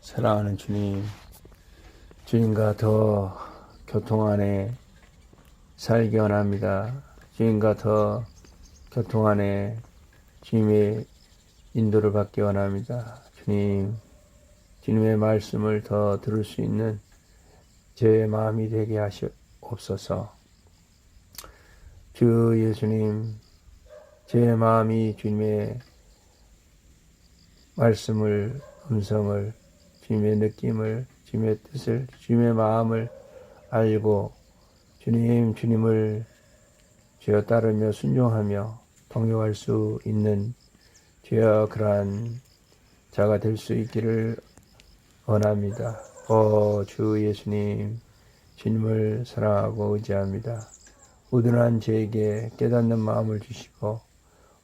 사랑하는 주님, 주님과 더 교통 안에 살기 원합니다. 주님과 더 교통 안에 주님의 인도를 받기 원합니다. 주님, 주님의 말씀을 더 들을 수 있는 제 마음이 되게 하시옵소서. 주 예수님, 제 마음이 주님의 말씀을, 음성을, 주님의 느낌을, 주님의 뜻을, 주님의 마음을 알고 주님, 주님을 죄어 따르며 순종하며 동요할 수 있는 죄어 그러한 자가 될 수 있기를 원합니다. 오, 주 예수님, 주님을 사랑하고 의지합니다. 우둔한 저에게 깨닫는 마음을 주시고,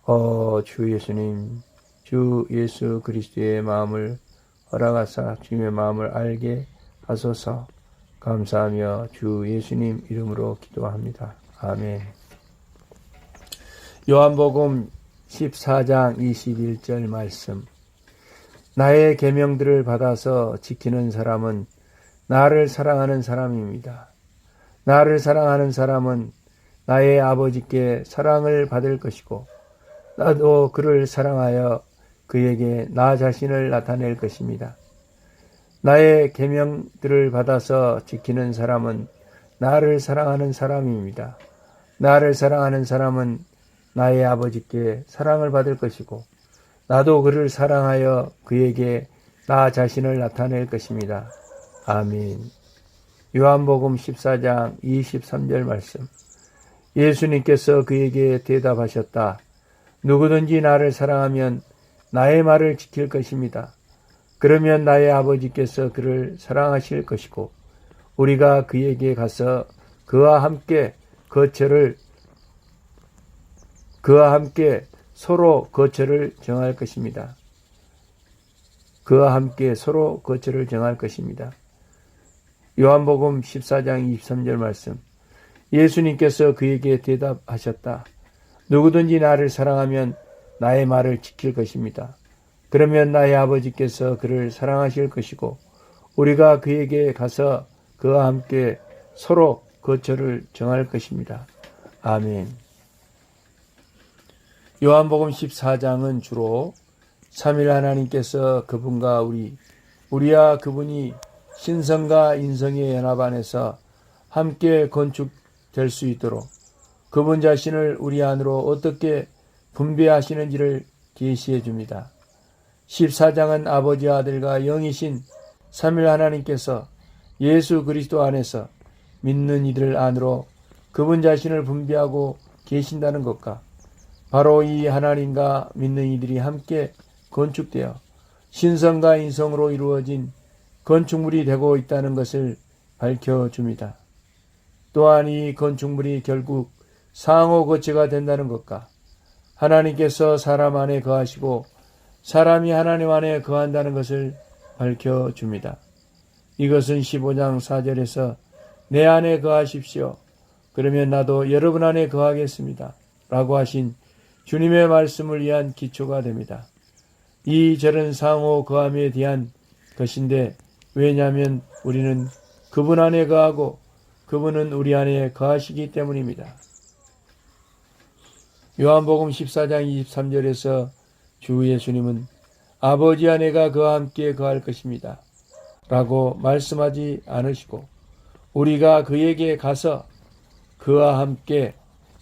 오, 주 예수님, 주 예수 그리스도의 마음을 허락하사 주님의 마음을 알게 하소서 감사하며 주 예수님 이름으로 기도합니다. 아멘. 요한복음 14장 21절 말씀. 나의 계명들을 받아서 지키는 사람은 나를 사랑하는 사람입니다. 나를 사랑하는 사람은 나의 아버지께 사랑을 받을 것이고 나도 그를 사랑하여 그에게 나 자신을 나타낼 것입니다. 나의 계명들을 받아서 지키는 사람은 나를 사랑하는 사람입니다. 나를 사랑하는 사람은 나의 아버지께 사랑을 받을 것이고 나도 그를 사랑하여 그에게 나 자신을 나타낼 것입니다. 아멘. 요한복음 14장 23절 말씀. 예수님께서 그에게 대답하셨다. 누구든지 나를 사랑하면 나의 말을 지킬 것입니다. 그러면 나의 아버지께서 그를 사랑하실 것이고 우리가 그에게 가서 그와 함께 거처를 그와 함께 서로 거처를 정할 것입니다. 그와 함께 서로 거처를 정할 것입니다. 요한복음 14장 23절 말씀. 예수님께서 그에게 대답하셨다. 누구든지 나를 사랑하면 나의 말을 지킬 것입니다. 그러면 나의 아버지께서 그를 사랑하실 것이고 우리가 그에게 가서 그와 함께 서로 거처를 정할 것입니다. 아멘. 요한복음 14장은 주로 3일 하나님께서 그분과 우리, 우리와 그분이 신성과 인성의 연합 안에서 함께 건축될 수 있도록 그분 자신을 우리 안으로 어떻게 분배하시는지를 계시해 줍니다. 14장은 아버지와 아들과 영이신 3일 하나님께서 예수 그리스도 안에서 믿는 이들 안으로 그분 자신을 분배하고 계신다는 것과 바로 이 하나님과 믿는 이들이 함께 건축되어 신성과 인성으로 이루어진 건축물이 되고 있다는 것을 밝혀줍니다. 또한 이 건축물이 결국 상호 거치가 된다는 것과 하나님께서 사람 안에 거하시고 사람이 하나님 안에 거한다는 것을 밝혀줍니다. 이것은 15장 4절에서 내 안에 거하십시오. 그러면 나도 여러분 안에 거하겠습니다. 라고 하신 주님의 말씀을 위한 기초가 됩니다. 이 절은 상호 거함에 대한 것인데 왜냐하면 우리는 그분 안에 거하고 그분은 우리 안에 거하시기 때문입니다. 요한복음 14장 23절에서 주 예수님은 아버지 아내가 그와 함께 거할 것입니다. 라고 말씀하지 않으시고 우리가 그에게 가서 그와 함께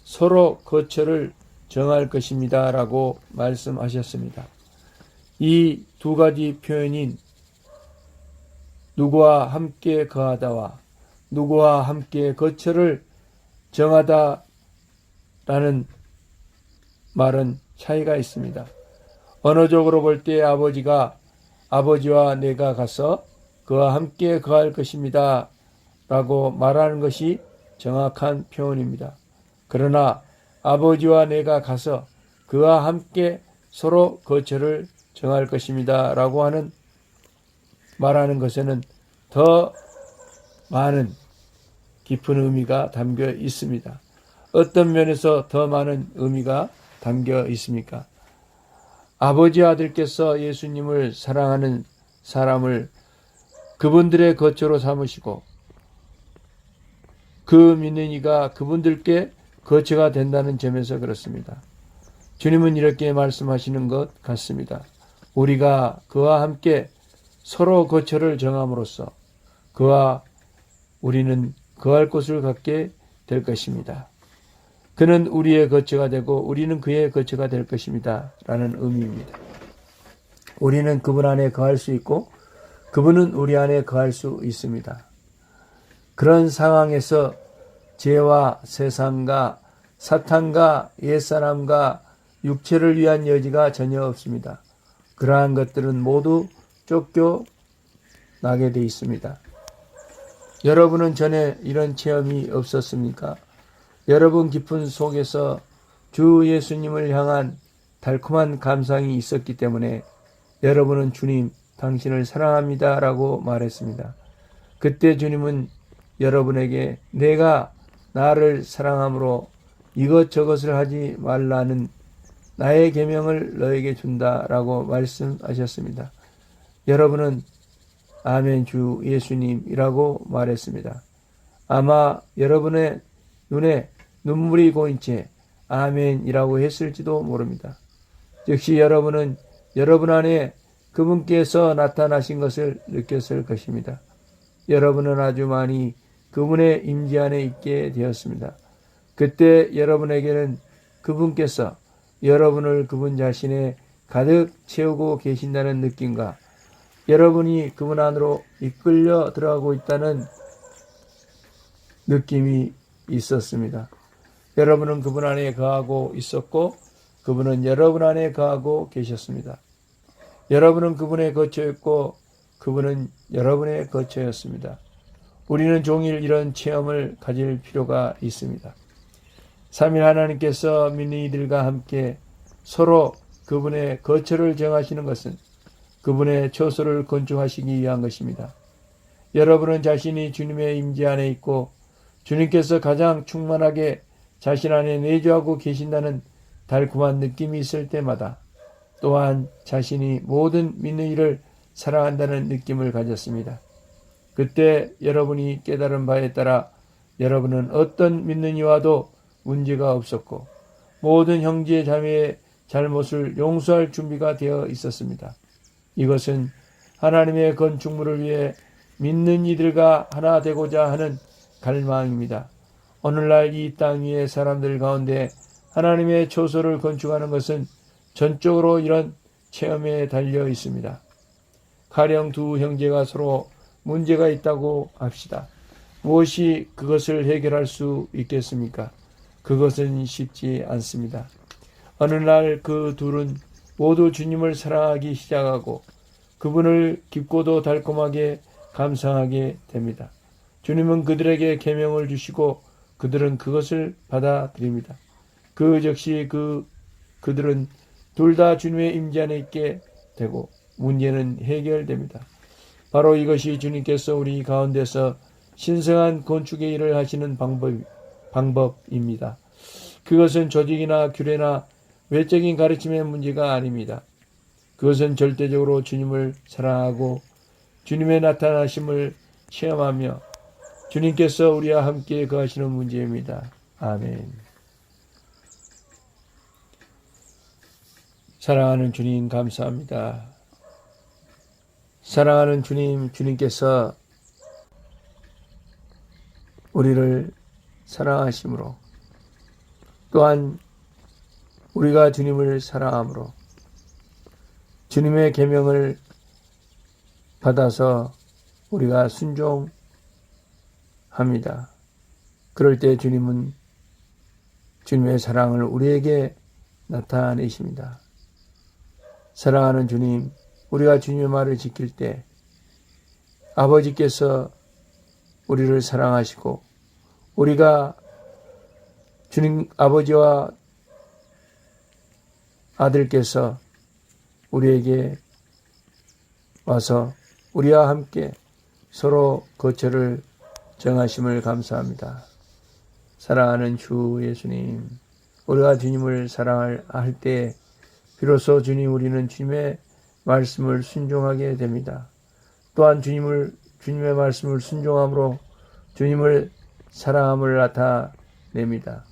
서로 거처를 정할 것입니다. 라고 말씀하셨습니다. 이 두 가지 표현인 누구와 함께 거하다와 누구와 함께 거처를 정하다 라는 말은 차이가 있습니다. 언어적으로 볼 때 아버지가 아버지와 내가 가서 그와 함께 거할 것입니다. 라고 말하는 것이 정확한 표현입니다. 그러나 아버지와 내가 가서 그와 함께 서로 거처를 정할 것입니다. 라고 하는 말하는 것에는 더 많은 깊은 의미가 담겨 있습니다. 어떤 면에서 더 많은 의미가 담겨 있습니까? 아버지 아들께서 예수님을 사랑하는 사람을 그분들의 거처로 삼으시고 그 믿는 이가 그분들께 거처가 된다는 점에서 그렇습니다. 주님은 이렇게 말씀하시는 것 같습니다. 우리가 그와 함께 서로 거처를 정함으로써 그와 우리는 거할 곳을 갖게 될 것입니다. 그는 우리의 거처가 되고 우리는 그의 거처가 될 것입니다. 라는 의미입니다. 우리는 그분 안에 거할 수 있고 그분은 우리 안에 거할 수 있습니다. 그런 상황에서 죄와 세상과 사탄과 옛사람과 육체를 위한 여지가 전혀 없습니다. 그러한 것들은 모두 쫓겨 나게 돼 있습니다. 여러분은 전에 이런 체험이 없었습니까? 여러분 깊은 속에서 주 예수님을 향한 달콤한 감상이 있었기 때문에 여러분은 주님, 당신을 사랑합니다. 라고 말했습니다. 그때 주님은 여러분에게 내가 나를 사랑함으로 이것저것을 하지 말라는 나의 계명을 너에게 준다라고 말씀하셨습니다. 여러분은 아멘 주 예수님이라고 말했습니다. 아마 여러분의 눈에 눈물이 고인 채 아멘이라고 했을지도 모릅니다. 즉시 여러분은 여러분 안에 그분께서 나타나신 것을 느꼈을 것입니다. 여러분은 아주 많이 그분의 임재 안에 있게 되었습니다. 그때 여러분에게는 그분께서 여러분을 그분 자신에 가득 채우고 계신다는 느낌과 여러분이 그분 안으로 이끌려 들어가고 있다는 느낌이 있었습니다. 여러분은 그분 안에 거하고 있었고 그분은 여러분 안에 거하고 계셨습니다. 여러분은 그분의 거처였고 그분은 여러분의 거처였습니다. 우리는 종일 이런 체험을 가질 필요가 있습니다. 3일 하나님께서 믿는 이들과 함께 서로 그분의 거처를 정하시는 것은 그분의 처소를 건축하시기 위한 것입니다. 여러분은 자신이 주님의 임재 안에 있고 주님께서 가장 충만하게 자신 안에 내주하고 계신다는 달콤한 느낌이 있을 때마다 또한 자신이 모든 믿는 이를 사랑한다는 느낌을 가졌습니다. 그때 여러분이 깨달은 바에 따라 여러분은 어떤 믿는 이와도 문제가 없었고 모든 형제 자매의 잘못을 용서할 준비가 되어 있었습니다. 이것은 하나님의 건축물을 위해 믿는 이들과 하나 되고자 하는 갈망입니다. 오늘날 이 땅 위의 사람들 가운데 하나님의 초소를 건축하는 것은 전적으로 이런 체험에 달려 있습니다. 가령 두 형제가 서로 문제가 있다고 합시다. 무엇이 그것을 해결할 수 있겠습니까? 그것은 쉽지 않습니다. 어느 날 그 둘은 모두 주님을 사랑하기 시작하고 그분을 깊고도 달콤하게 감상하게 됩니다. 주님은 그들에게 계명을 주시고 그들은 그것을 받아들입니다. 그 즉시 그 그들은 둘 다 주님의 임재 안에 있게 되고 문제는 해결됩니다. 바로 이것이 주님께서 우리 가운데서 신성한 건축의 일을 하시는 방법, 방법입니다. 그것은 조직이나 규례나 외적인 가르침의 문제가 아닙니다. 그것은 절대적으로 주님을 사랑하고 주님의 나타나심을 체험하며 주님께서 우리와 함께 거하시는 문제입니다. 아멘. 사랑하는 주님 감사합니다. 사랑하는 주님, 주님께서 우리를 사랑하심으로 또한 우리가 주님을 사랑함으로 주님의 계명을 받아서 우리가 순종 합니다. 그럴 때 주님은 주님의 사랑을 우리에게 나타내십니다. 사랑하는 주님, 우리가 주님의 말을 지킬 때 아버지께서 우리를 사랑하시고 우리가 주님 아버지와 아들께서 우리에게 와서 우리와 함께 서로 거처를 정하심을 감사합니다. 사랑하는 주 예수님, 우리가 주님을 사랑할 때 비로소 주님 우리는 주님의 말씀을 순종하게 됩니다. 또한 주님을 주님의 말씀을 순종함으로 주님을 사랑함을 나타냅니다.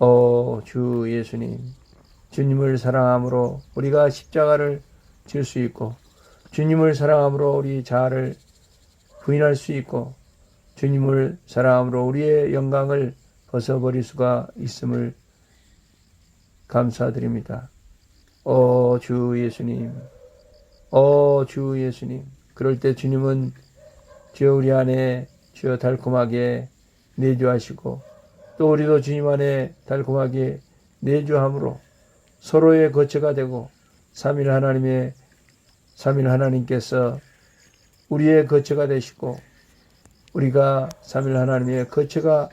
오, 주 예수님. 주님을 사랑함으로 우리가 십자가를 질 수 있고, 주님을 사랑함으로 우리 자아를 부인할 수 있고, 주님을 사랑함으로 우리의 영광을 벗어버릴 수가 있음을 감사드립니다. 오, 주 예수님. 오, 주 예수님. 그럴 때 주님은 주여 우리 안에 주여 달콤하게 내주하시고 또 우리도 주님 안에 달콤하게 내주함으로 서로의 거처가 되고 삼일 하나님의 삼일 하나님께서 우리의 거처가 되시고 우리가 삼일 하나님의 거처가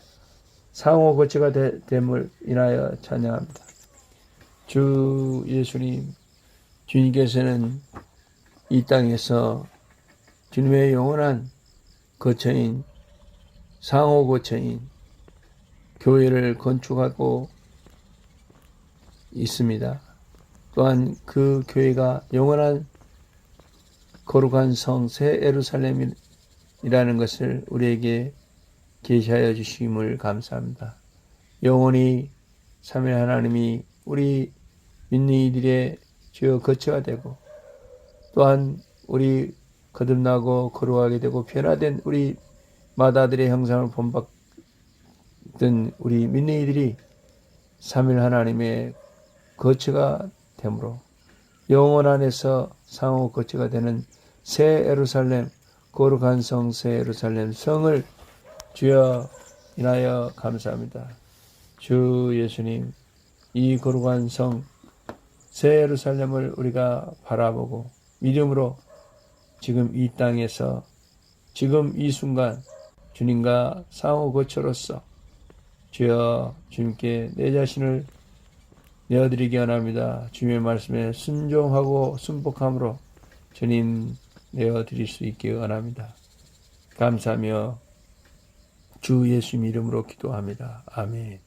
상호 거처가 되- 됨을 인하여 찬양합니다. 주 예수님 주님께서는 이 땅에서 주님의 영원한 거처인 상호 거처인 교회를 건축하고 있습니다. 또한 그 교회가 영원한 거룩한 성 새 에루살렘이 라는 것을 우리에게 계시하여 주심을 감사합니다. 영원히 삼위 하나님이 우리 믿는 이들의 주여 거처가 되고 또한 우리 거듭나고 거룩하게 되고 변화된 우리 마다들의 형상을 본받던 우리 믿는 이들이 삼일 하나님의 거처가 되므로 영원 안에서 상호 거처가 되는 새 에루살렘 거룩한 성새 에루살렘 성을 주여 인하여 감사합니다. 주 예수님 이 거룩한 성 새 예루살렘을 우리가 바라보고 믿음으로 지금 이 땅에서 지금 이 순간 주님과 상호 거처로서 주여 주님께 내 자신을 내어드리기 원합니다. 주님의 말씀에 순종하고 순복함으로 주님 내어 드릴 수 있기 원합니다. 감사하며 주 예수 이름으로 기도합니다. 아멘.